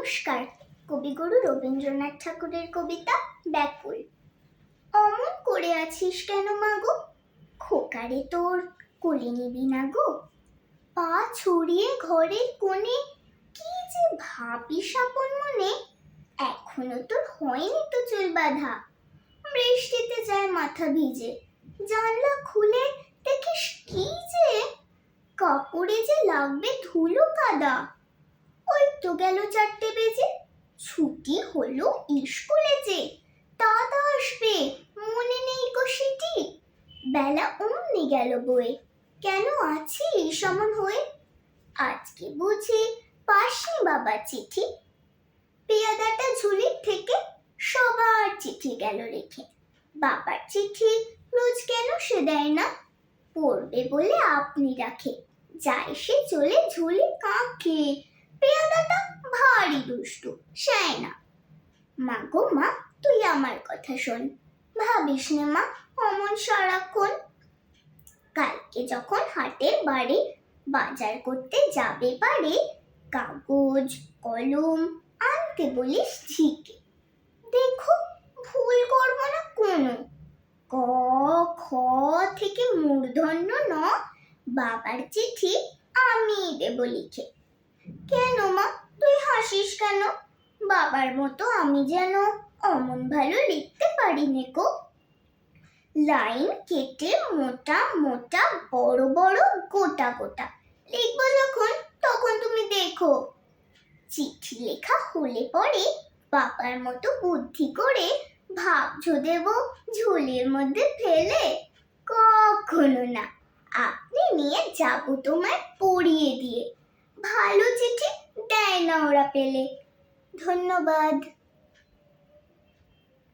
নমস্কার। কবিগুরু রবীন্দ্রনাথ ঠাকুরের কবিতা ব্যাকুল। অমন করে আছিস কেন মাগো খোকারে তোর কোলে নিবি না গো? পা ছড়িয়ে ঘরের কোণে কি যে ভাবি আপন মনে? এখনও তোর হয়নি তো চুল বাঁধা। বৃষ্টিতে যায় মাথা ভিজে। জানলা খুলে দেখিস কি যে? কাপড়ে যে লাগবে ধুলো কাদা। ওই তো গেল চারটে বেজে। ছুটি হলো স্কুলে যে দাদা আসবে, মনে নেই সেটি। বেলা অমনি গেল বয়ে। কেন আছি সমান হয়ে? আজকে বুঝি পাসনি বাবা চিঠি? পেয়াদাটা ঝুলির থেকে সবার চিঠি গেল রেখে। বাবার চিঠি রোজ কেন সে দেয় না? পড়বে বলে আপনি রাখে। যায় সে চলে ঝুলি কাঁকে পেয়াদাটা ভারী দুষ্টু সায় না। মা গো মা, তুই আমার কথা শোন। ভাবিস নে মা, অমন সারাক্ষণ। কালকে যখন হাটের বাড়ি, বাজার করতে যাবে পারে কাগজ, কলম, আনতে বলিস ঝিকে। দেখো, ভুল করব না কোনো। ক, খ থেকে মূর্ধন্য ন, বাবার চিঠি আমি দেব লিখে। কেন মা? তুই হাসিস কেন? বাবার মতো আমি যেন অমন ভালো লিখতে পারি নেকো লাইন কেটে মোটা মোটা বড় বড় গোটা গোটা লিখব যখন, তখন তুমি দেখো। চিঠি লেখা হলে পরে বাবার মতো বুদ্ধি করে ভাবছ দেব ঝুলির মধ্যে ফেলে? কখনো না। আপনি নিয়ে যাব তোমায় পড়িয়ে দিয়ে। ভালো চিঠি দেয় না ওরা পেলে। ধন্যবাদ।